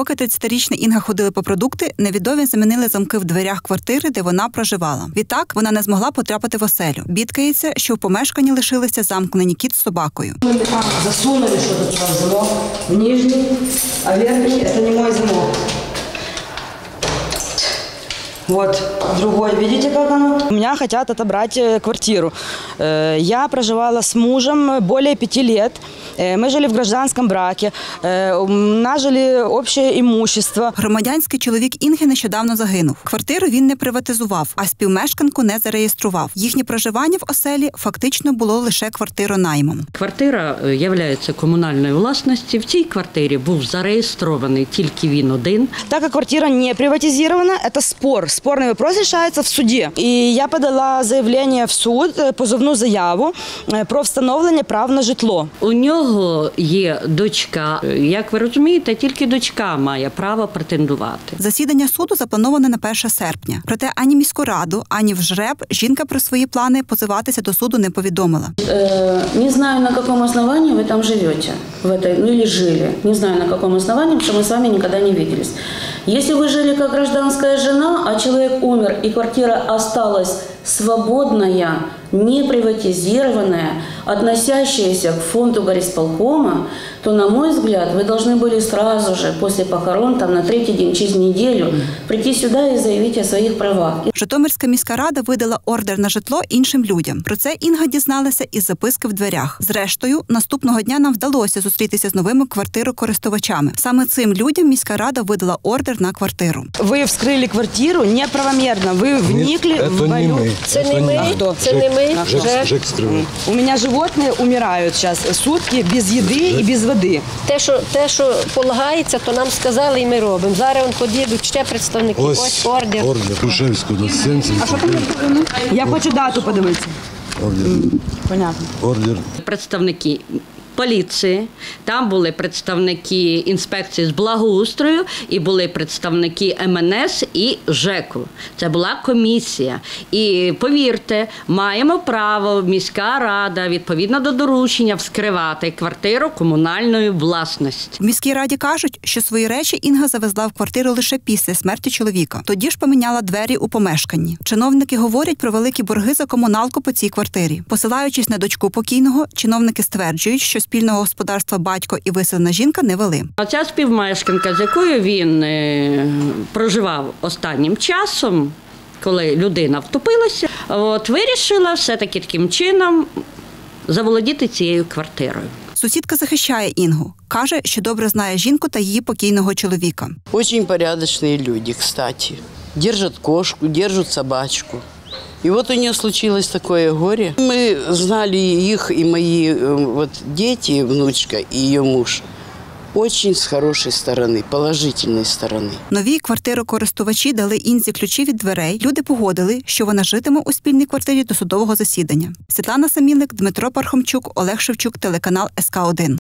Поки 30-річна Інга ходили по продукти, невідомі замінили замки в дверях квартири, де вона проживала. Відтак вона не змогла потрапити в оселю. Бідкається, що в помешканні лишилися замкнені кіт з собакою. Засунули в замок, в нижний, а верхній – це не мій замок. Вот другой, видите, как оно? У меня хотят отобрать э, квартиру. Э, Я проживала с мужем более пяти лет. Э, Мы жили в гражданском браке. Э, У нас жили общее имущество. Громадянський чоловік Інги нещодавно загинув. Квартиру він не приватизував, а співмешканку не зареєстрував. Їхнє проживання в оселі фактично було лише квартиронаймом. Квартира е, являється комунальною власністю. В цій квартирі був зареєстрований тільки він один. Так как квартира не приватизирована, это спор. Спорный вопрос решается в суде. И я подала заявление в суд, э, позовну заяву э, про встановлення прав на житло. У нього є дочка. Е, Як ви розумієте, тільки дочка має право претендувати. Засідання суду заплановане на 1 серпня. Проте ані міську раду, ані в жреб жінка про свої плани позиватися до суду не повідомила. Э, Не знаю, на каком основании вы там живете, в этой, ну или жили. Не знаю, на каком основании, потому что мы с вами никогда не виделись. Если вы жили как гражданская жена, а человек умер, и квартира осталась свободная, не приватизированная, относящаяся к фонду горисполкома, то, на мой взгляд, вы должны были сразу же после похорон, там, на третий день, через неделю, прийти сюда и заявить о своих правах. Житомирська міська рада видала ордер на житло іншим людям. Про це Інга дізналася із записки в дверях. Зрештою, наступного дня нам вдалося зустрітися з новими квартирокористувачами. Саме цим людям міська рада видала ордер на квартиру. Вы вскрыли квартиру неправомерно. Вы вникли это в не мою... мы. Це не Это ми, Хто? це не ми. Жек, Жек. Жек скрывает. У меня животные умирают сейчас сутки без еды и без воды. Те, що, те, що полагається, то нам сказали і ми робимо. Зараз он подійдуть ще представники. Ось, Ось ордер. ордер. Крушевського, 79. Я хочу дату подивитися. Ордер. Понятно. Ордер. Представники поліції, там були представники інспекції з благоустрою і були представники МНС і ЖЕКу. Це була комісія. І повірте, маємо право міська рада відповідно до доручення вскривати квартиру комунальної власності. В міській раді кажуть, що свої речі Інга завезла в квартиру лише після смерті чоловіка. Тоді ж поміняла двері у помешканні. Чиновники говорять про великі борги за комуналку по цій квартирі. Посилаючись на дочку покійного, чиновники стверджують, що спільного господарства батько і виселена жінка не вели. Оця співмешканка, з якою він е, проживав останнім часом, коли людина втопилася, от вирішила все-таки таким чином заволодіти цією квартирою. Сусідка захищає Інгу. каже, що добре знає жінку та її покійного чоловіка. Очень порядочные люди, кстати. Держат кошку, держат собачку. И вот у нее случилось такое горе. Мы знали их и мои э, вот дети, внучка и ее муж, очень с хорошей стороны, положительной стороны. Нові квартирокористувачі дали Інзі ключі від дверей. Люди погодили, що вона житиме у спільній квартирі до судового засідання. Світлана Самілик, Дмитро Пархомчук, Олег Шевчук, телеканал СК 1